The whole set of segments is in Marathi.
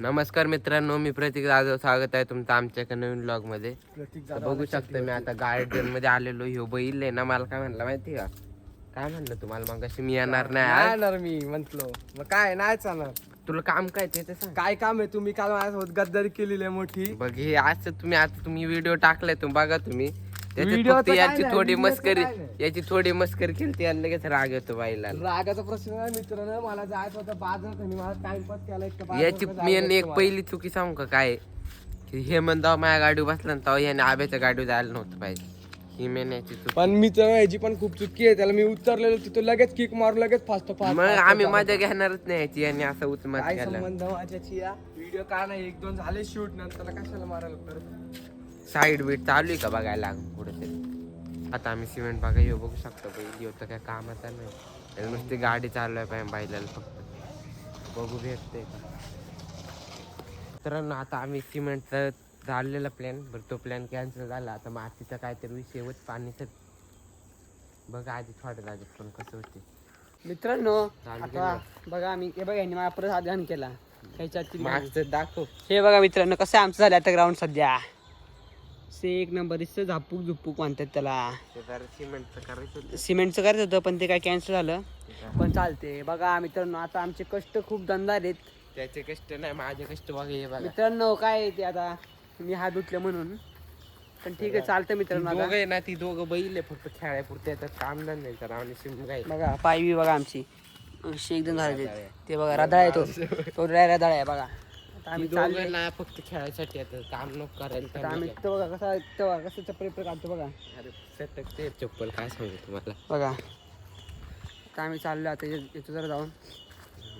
नमस्कार मित्रांनो मी प्रतीक जाधव. स्वागत आहे तुमचं आमच्या एका नवीन ब्लॉगमध्ये बघू शकतो मी आता गार्डनमध्ये आलेलो ह्यो बैल आहे ना मला काय म्हणला माहिती का? काय म्हणलं तुम्हाला मग कशी मी येणार नाही नाही आज. येणार मी म्हंटलो. मग काय नाही चालणार. तुला काम काय ते ते सांग. काय काम आहे? तुम्ही काल माझ्यासोबत गद्दारी केलेली आहे मोठी. बघ हे आज तुम्ही आता तुम्ही व्हिडिओ टाकलाय तुम्ही बघा तुम्ही. त्याच्यात Video फक्त तर काय याची नाही, थोडी video तर मस्करी काय नाही. याची थोडी मस्करी केली ती आणि लगेच राग येतो बाईला. रागाचा प्रश्न नाही मित्रांनो. मला जायचं होतं बाजार त्यांनी मला टाइमपास केला बाजारात याची जायचं मी होतं एक मला. पहिली चुकी सांगू का काय? की हे म्हणता माझ्या गाडीवर बसला ना तेव्हा याने आब्याच्या गाडीवर जायला नव्हतं पाहिजे. ही मेन याची चुकी. पण मित्रांनो याची पण खूप चुकी आहे. त्याला मी उतरलेलो तिथं लगेच किक मारून लगेच फास्ट फास्ट मग आम्ही मजा घेणारच नाही याची. आणि असं उचमत काय केला. संबंध माझ्याची या? व्हिडिओ का नाही? एक दोन झाले शूट नंतर कशाला मारायला परत साईड बीट चालू आहे का बघायला तरी आता आम्ही सिमेंट बघा येऊ बघू शकतो बैल होतं काय कामाचा नाही. नुसती गाडी चालू आहे पाहिजे बैलाला फक्त. बघू भेटते मित्रांनो आता आम्ही सिमेंटचा चाललेला प्लॅन बरं तो प्लॅन कॅन्सल झाला. आता मातीचा काहीतरी विषय होत पाणी तर बघा आधी थोड्या जागेत पण कसं होते मित्रांनो बघा आम्ही हे बघा यांनी मला परत घाण केला. ह्याच्यात मागचं दाखव. हे बघा मित्रांनो कसं आमचं झालं आता ग्राउंड सध्या. से एक नंबर इथं झापूक झुपूक म्हणतात त्याला. सिमेंटचं करायचं होतं. सिमेंटचं करायचं होतं पण ते काय कॅन्सल झालं. पण चालते बघा मित्रांनो आता आमचे कष्ट खूप दंदार आहेत. त्याचे कष्ट नाही माझे कष्ट बघा हे बघा. मित्रांनो काय आहे ते आता? मी हात धुतले म्हणून. पण ठीक आहे चालतं मित्रांनो दोघं आहे ना ती दोघं बैल आहे फक्त खेळायपुरते आता काम नाही करा आणि शिम गाय बघा पायवी बघा आमची. अशी एकदम झाले ते बघा रदाळ आहे तो रदाळ आहे बघा. आम्ही चाललोय. ना फक्त खेळायसाठी आता काम नको करायला त्यांनी आम्ही काय. तो बघा कसा तो चप्पल काढतो बघा. अरे सटकते चप्पल काय सांगू तुम्हाला? बघा. आम्ही चाललो आता इथं जरा जाऊन.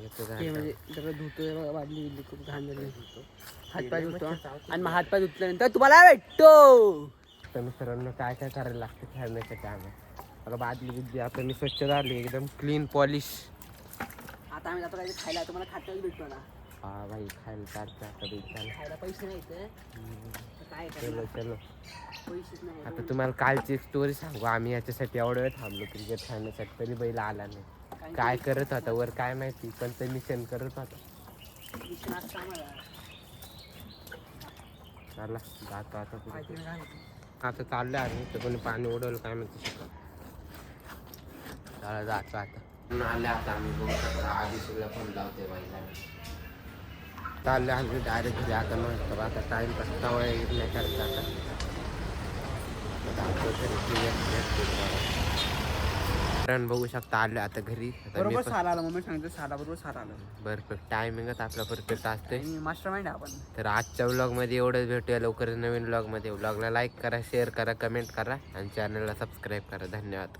येतो. म्हणजे जरा धुतोय बघा बादली बिदली खूप घाण झाली. हातपाय धुतो. आणि मग हातपाय धुतल्यानंतर तुम्हाला भेटतो. तर मित्रांनो काय काय करायला लागतं खेळण्यासाठी आम्ही? बघा बादली बुद्धी आता मी स्वच्छ झाली एकदम क्लीन पॉलिश आता आम्ही जातो काही खायला तुम्हाला खात्याला भेटतो ना भाई खायला आता बेचाल खायला पैसे नाही इथे. तर काय चलो चलो. पैसेच नाही आता तुम्हाला कालची स्टोरी सांगू आम्ही याच्यासाठी एवढं वेळ थांबलो क्रिकेट खेळण्यासाठी तरी बैल आला नाही. काय करत होता वर काय माहिती पण ते मिशन करत होता. आम्हाला. चला जातो आता पुढे. आता चाललं आम्ही तर कोणी पाणी उडवलं काय माहिती शिकत चला जातो आता. आले आता आम्ही बघू शकतो आधी तुला फोन लावते बाईला चालले आम्ही डायरेक्ट घरी आता नसतं आता टाइम कसं नाही करायचं आता आता आमचं घरी clear भेटतो तुम्हाला. कारण बघू शकता आले आता घरी आता बरोबर आला मम्मी आलं. परफेक्ट टायमिंगच आपला परफेक्ट असतंय. आणि मास्टर माइंड आपण. तर आजच्या व्लॉगमध्ये एवढंच भेटूया. लवकरच नवीन व्लॉगमध्ये व्लॉगला लाईक करा शेअर करा कमेंट करा. आणि चॅनलला सबस्क्राईब करा. धन्यवाद.